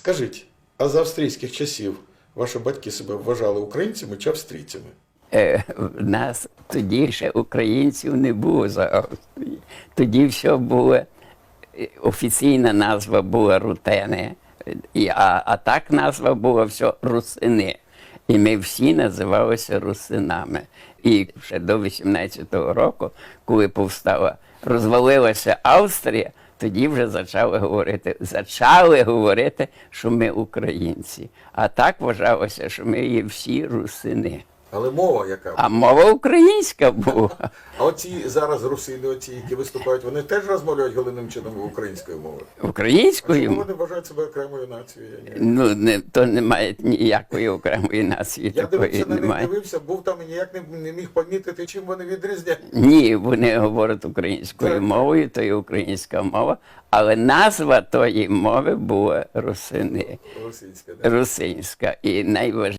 Скажіть, а за австрійських часів ваші батьки себе вважали українцями чи австрійцями? Е, в нас тоді ще українців не було за Австрії. Тоді все було, е, офіційна назва була рутени, а, а так назва була все русини. І ми всі називалися русинами. І ще до 18-го року, коли повстала, розвалилася Австрія, тоді вже почали говорити, почали говорити, що ми українці. А так вважалося, що ми є всі русини. Але мова яка? А мова українська була. А оці зараз русини, оці, які виступають, вони теж розмовляють головним чином українською мовою. Українською Чому вони вважають себе окремою нацією? Ну не то немає ніякої окремої нації. Я такої дивився на них, дивився, був там і ніяк не, не міг помітити, чим вони відрізняють. Ні, вони говорять українською Так. мовою, то є українська мова, але назва тої мови була русини, Російська, да. русинська. І найважливіше.